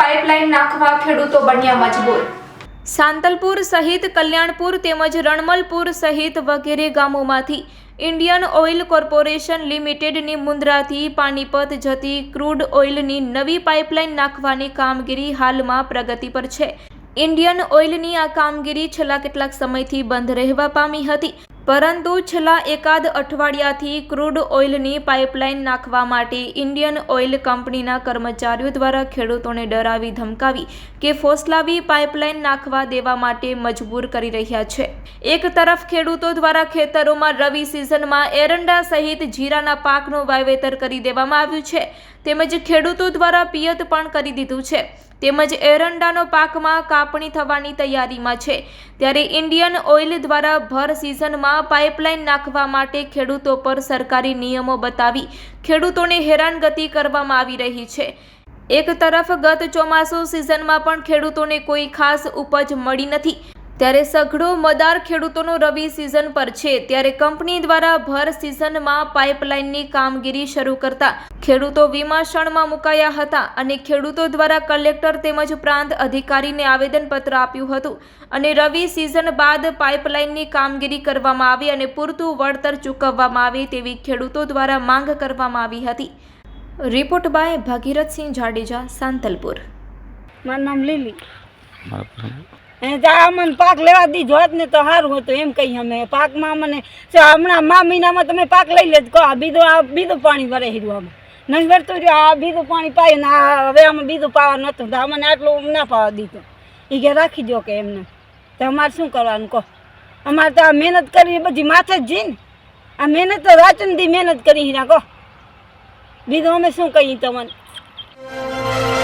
Pipeline નાખવા ખેડૂતો બન્યા મજબૂર. સાંતલપુર સહિત કલ્યાણપુર તેમજ રણમલપુર સહિત વગેરે ગામોમાંથી ઇન્ડિયન ઓઇલ કોર્પોરેશન લિમિટેડની મુન્દ્રાથી પાણીપત જતી ક્રૂડ ઓઇલની નવી પાઇપલાઇન નાખવાની કામગીરી હાલમાં પ્રગતિ પર છે. ઇન્ડિયન ઓઇલની આ કામગીરી છેલ્લા કેટલાક સમયથી બંધ રહેવા પામી હતી. પરંતુ છેલ્લા એકાદ અઠવાડિયાથી ક્રૂડ ઓઇલની પાઇપલાઇન નાખવા માટે ઇન્ડિયન ઓઇલ કંપનીના કર્મચારીઓ દ્વારા ખેડૂતોને ડરાવી ધમકાવી કે ફોસલાવી પાઇપલાઇન નાખવા દેવા માટે મજબૂર કરી રહ્યા છે. એક તરફ ખેડૂતો દ્વારા ખેતરોમાં રવિ સિઝનમાં એરંડા સહિત જીરાના પાકનું વાવેતર કરી દેવામાં આવ્યું છે, તેમજ ખેડૂતો દ્વારા પિયત પણ કરી દીધું છે. તેમજ એરંડાનો પાકમાં કાપણી થવાની તૈયારીમાં છે. ત્યારે ઇન્ડિયન ઓઇલ દ્વારા ભર સિઝનમાં પાઇપલાઇન નાખવા માટે ખેડૂતો પર સરકારી નિયમો બતાવી ખેડૂતોને હેરાનગતિ કરવામાં આવી રહી છે. એક તરફ ગત ચોમાસું સિઝનમાં પણ ખેડૂતોને કોઈ ખાસ ઉપજ મળી નથી. ત્યારે સઘળો મદાર ખેડૂતોનો રવિ સિઝન પર છે. ત્યારે કંપની દ્વારા ભર સિઝનમાં પાઇપલાઇનની કામગીરી શરૂ કરતા ખેડૂતો વિમાશણમાં મુકાયા હતા અને ખેડૂતો દ્વારા કલેક્ટર તેમજ પ્રાંત અધિકારીને આવેદનપત્ર આપ્યું હતું અને રવિ સિઝન બાદ પાઇપલાઇનની કામગીરી કરવામાં આવી અને પૂરતું વળતર ચૂકવવામાં આવે તેવી ખેડૂતો દ્વારા માંગ કરવામાં આવી હતી. Report by Bhagirathsinh Jadeja Santalpur. મારું નામ લીલી. જા અમને પાક લેવા દીધો હોત ને તો સારું હતું, એમ કહી અમે. પાકમાં મને ચ- હમણાં મા મહિનામાં તમે પાક લઈ લેજો, કહો બીજું, આ બીજું પાણી ભરે હીરું આમાં. નહીં ભરતું રહ્યું, આ બીજું પાણી પાય ને હવે આમાં બીજું પાવા નહોતું, તો અમને આટલું ના પાવા દીધું. એ કે રાખી દો કે એમને. તો અમારે શું કરવાનું, કહો? અમારે તો આ મહેનત કરી બધી માથે જ જી ને આ મહેનત તો રાચનથી મહેનત કરી હીરા કહો. બીજું અમે શું કહીએ તમને?